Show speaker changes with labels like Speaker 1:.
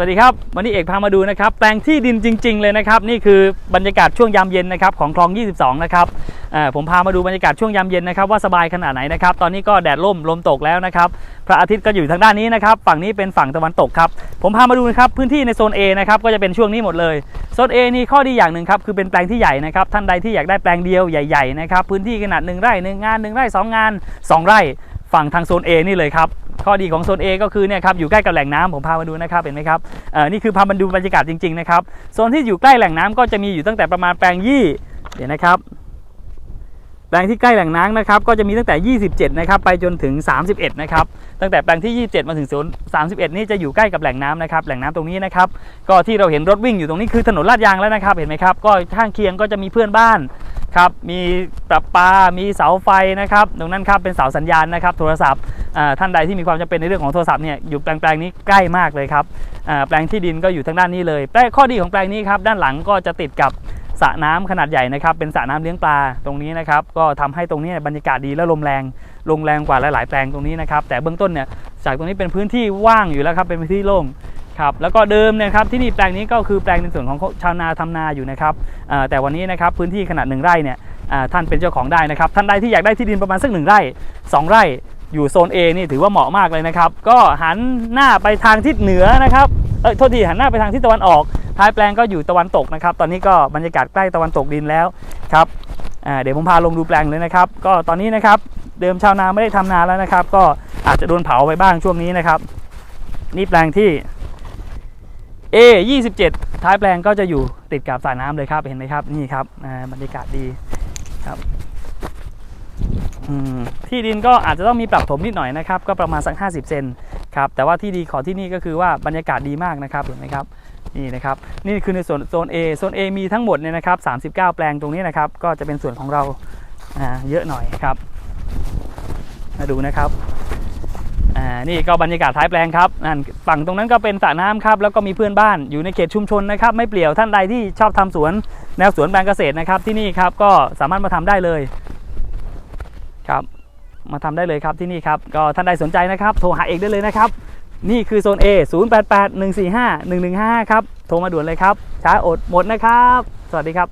Speaker 1: สวัสดีครับ วันนี้เอกพามาดูนะครับแปลงที่ดินจริง ๆ เลยนะครับนี่คือบรรยากาศช่วงยามเย็นนะครับของคลอง 22 นะครับผมพามาดูบรรยากาศช่วงยามเย็นนะครับว่าสบายขนาดไหนนะครับตอนนี้ก็แดดร่มลมตกแล้วนะครับพระอาทิตย์ก็อยู่ทางด้านนี้นะครับฝั่งนี้เป็นฝั่งตะวันตกครับผมพามาดูนะครับพื้นที่ในโซน A นะครับก็จะเป็นช่วงนี้หมดเลยโซน A นี่ข้อดีอย่างหนึ่งครับคือเป็นแปลงที่ใหญ่นะครับท่านใดที่อยากได้แปลงเดียวใหญ่ๆนะครับพื้นที่ขนาด1ไร่1งาน1ไร่2งาน 2 ไร่ ฝั่งทางโซน A นี่เลยครับ ข้อดีของโซน A ก็คือเนี่ยครับอยู่ใกล้กับแหล่งน้ำผมพามาดูนะครับเห็นไหมครับนี่คือพามาดูบรรยากาศจริงๆนะครับโซนที่อยู่ใกล้แหล่งน้ำก็จะมีอยู่ตั้งแต่ประมาณแปลงยี่เดี๋ยวนะครับแปลงที่ใกล้แหล่งน้ำนะครับก็จะมีตั้งแต่ 27 นะครับ ไปจนถึง 31 นะครับ ตั้งแต่แปลงที่ 27 มาถึงโซน31 นี่จะอยู่ใกล้กับแหล่งน้ำนะครับ แหล่งน้ำตรงนี้นะครับ ก็ที่เราเห็นรถวิ่งอยู่ตรงนี้คือถนนลาดยางแล้วนะครับ เห็นไหมครับ ก็ข้างเคียงก็จะมีเพื่อนบ้าน ครับมีประปา มีเสาไฟนะครับตรงนั้นครับเป็นเสาสัญญาณนะครับโทรศัพท์ท่านใดที่มีความจำเป็นในเรื่องของโทรศัพท์เนี่ยอยู่แปลงแปลงนี้ใกล้มากเลยครับแปลงที่ดินก็อยู่ทางด้านนี้เลยแต่ข้อดีของแปลงนี้ครับด้านหลังก็จะติดกับสระน้ำขนาดใหญ่นะครับเป็นสระน้ำเลี้ยงปลาตรงนี้นะครับก็ทำให้ตรงนี้บรรยากาศดีและลมแรงลมแรงกว่าหลายๆ แปลงตรงนี้นะครับแต่เบื้องต้นเนี่ยจากตรงนี้เป็นพื้นที่ว่างอยู่แล้วครับเป็นพื้นที่โล่ง ครับแล้วก็เดิมเนะครับที่นี่แปลงนี้ก็คือแปลงในส่วนของชาวนาทำนาอยู่นะครับแต่วันนี้นะครับพื้นที่ขนาดหนึ่งไร่เนี่ยท่านเป็นเจ้าของได้นะครับท่านใดที่อยากได้ที่ดินประมาณสักหนึ่งไร่สองไร่อยู่โซน A นี่ถือว่าเหมาะมากเลยนะครับ ก็หันหน้าไปทางทิศเหนือนะครับเอ้ยโทษทีหันหน้าไปทางทิศตะวันออก ท้ายแปลงก็อยู่ตะวันตกนะครับ ตอนนี้ก็บรรยากาศใกล้ตะวันตกดินแล้วครับเดี๋ยวผมพาลงดูแปลงเลยนะครับ ก็ตอนนี้นะครับเดิมชาวนาไม่ได้ทำนาแล้วนะครับ ก็อาจจะโดนเผาไปบ้างช่วงนี้นะครับ นี่แปลงที่ A 27ท้ายแปลงก็จะอยู่ติดกับสระน้ำเลยครับเห็นไหมครับนี่ครับอ่าบรรยากาศดีครับที่ดินก็อาจจะต้องมีปรับถมนิดหน่อยนะครับ ก็ประมาณสัก 50 เซนครับแต่ว่าที่ดีของที่นี่ก็คือว่าบรรยากาศดีมากนะครับเห็นไหมครับนี่นะครับนี่คือในส่วนโซน A โซน A มีทั้งหมดเนี่ยนะครับ39 แปลงตรงนี้นะครับ ก็จะเป็นส่วนของเราอ่าเยอะหน่อยครับ มาดูนะครับ อ่านี่ก็บรรยากาศท้ายแปลงครับนั่นฝั่งตรงนั้นก็เป็นสระน้ำครับแล้วก็มีเพื่อนบ้านอยู่ในเขตชุมชนนะครับ ไม่เปลี่ยวท่านใดที่ชอบทำสวนแนวสวนแปลงเกษตรนะครับ ที่นี่ครับก็สามารถมาทำได้เลยครับ มาทำได้เลยครับที่นี่ครับก็ท่านใดสนใจนะครับ โทรหาเอกได้เลยนะครับ นี่คือโซน A 088 145 1155 ครับ โทรมาด่วนเลยครับช้าอดหมดนะครับ สวัสดีครับ